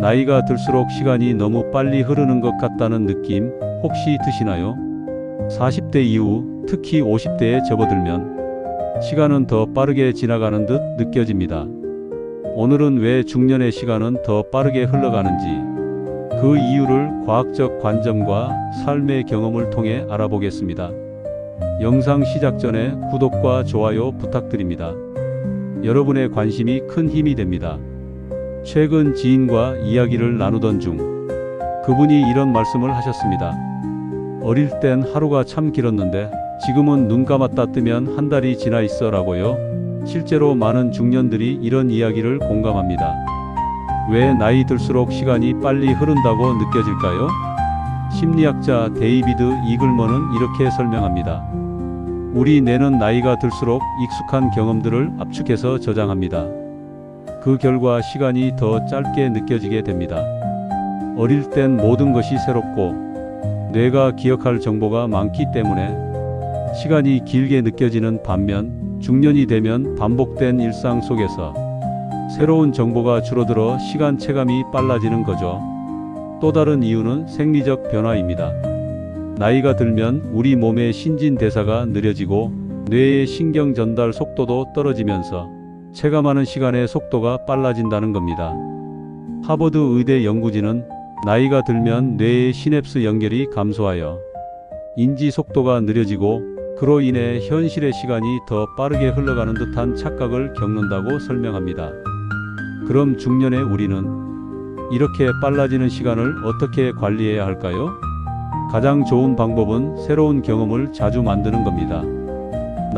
나이가 들수록 시간이 너무 빨리 흐르는 것 같다는 느낌 혹시 드시나요? 40대 이후, 특히 50대에 접어들면 시간은 더 빠르게 지나가는 듯 느껴집니다. 오늘은 왜 중년의 시간은 더 빠르게 흘러가는지 그 이유를 과학적 관점과 삶의 경험을 통해 알아보겠습니다. 영상 시작 전에 구독과 좋아요 부탁드립니다. 여러분의 관심이 큰 힘이 됩니다. 최근 지인과 이야기를 나누던 중 그분이 이런 말씀을 하셨습니다. 어릴 땐 하루가 참 길었는데 지금은 눈 감았다 뜨면 한 달이 지나 있어 라고요. 실제로 많은 중년들이 이런 이야기를 공감합니다. 왜 나이 들수록 시간이 빨리 흐른다고 느껴질까요? 심리학자 데이비드 이글먼은 이렇게 설명합니다. 우리 뇌는 나이가 들수록 익숙한 경험들을 압축해서 저장합니다. 그 결과 시간이 더 짧게 느껴지게 됩니다. 어릴 땐 모든 것이 새롭고 뇌가 기억할 정보가 많기 때문에 시간이 길게 느껴지는 반면 중년이 되면 반복된 일상 속에서 새로운 정보가 줄어들어 시간 체감이 빨라지는 거죠. 또 다른 이유는 생리적 변화입니다. 나이가 들면 우리 몸의 신진대사가 느려지고 뇌의 신경 전달 속도도 떨어지면서 체감하는 시간의 속도가 빨라진다는 겁니다. 하버드 의대 연구진은 나이가 들면 뇌의 시냅스 연결이 감소하여 인지 속도가 느려지고 그로 인해 현실의 시간이 더 빠르게 흘러가는 듯한 착각을 겪는다고 설명합니다. 그럼 중년의 우리는 이렇게 빨라지는 시간을 어떻게 관리해야 할까요? 가장 좋은 방법은 새로운 경험을 자주 만드는 겁니다.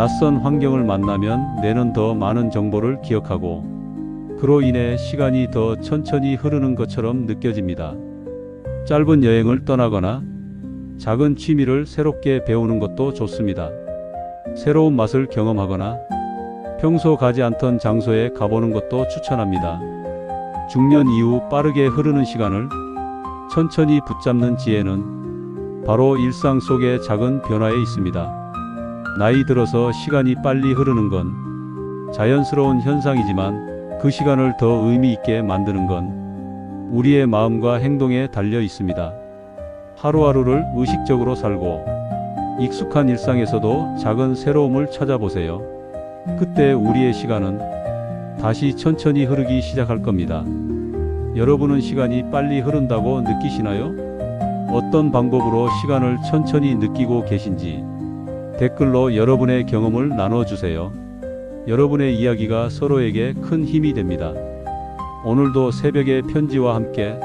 낯선 환경을 만나면 뇌는 더 많은 정보를 기억하고 그로 인해 시간이 더 천천히 흐르는 것처럼 느껴집니다. 짧은 여행을 떠나거나 작은 취미를 새롭게 배우는 것도 좋습니다. 새로운 맛을 경험하거나 평소 가지 않던 장소에 가보는 것도 추천합니다. 중년 이후 빠르게 흐르는 시간을 천천히 붙잡는 지혜는 바로 일상 속의 작은 변화에 있습니다. 나이 들어서 시간이 빨리 흐르는 건 자연스러운 현상이지만 그 시간을 더 의미 있게 만드는 건 우리의 마음과 행동에 달려 있습니다. 하루하루를 의식적으로 살고 익숙한 일상에서도 작은 새로움을 찾아보세요. 그때 우리의 시간은 다시 천천히 흐르기 시작할 겁니다. 여러분은 시간이 빨리 흐른다고 느끼시나요? 어떤 방법으로 시간을 천천히 느끼고 계신지 댓글로 여러분의 경험을 나눠주세요. 여러분의 이야기가 서로에게 큰 힘이 됩니다. 오늘도 새벽의 편지와 함께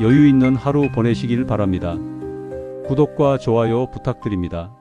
여유 있는 하루 보내시길 바랍니다. 구독과 좋아요 부탁드립니다.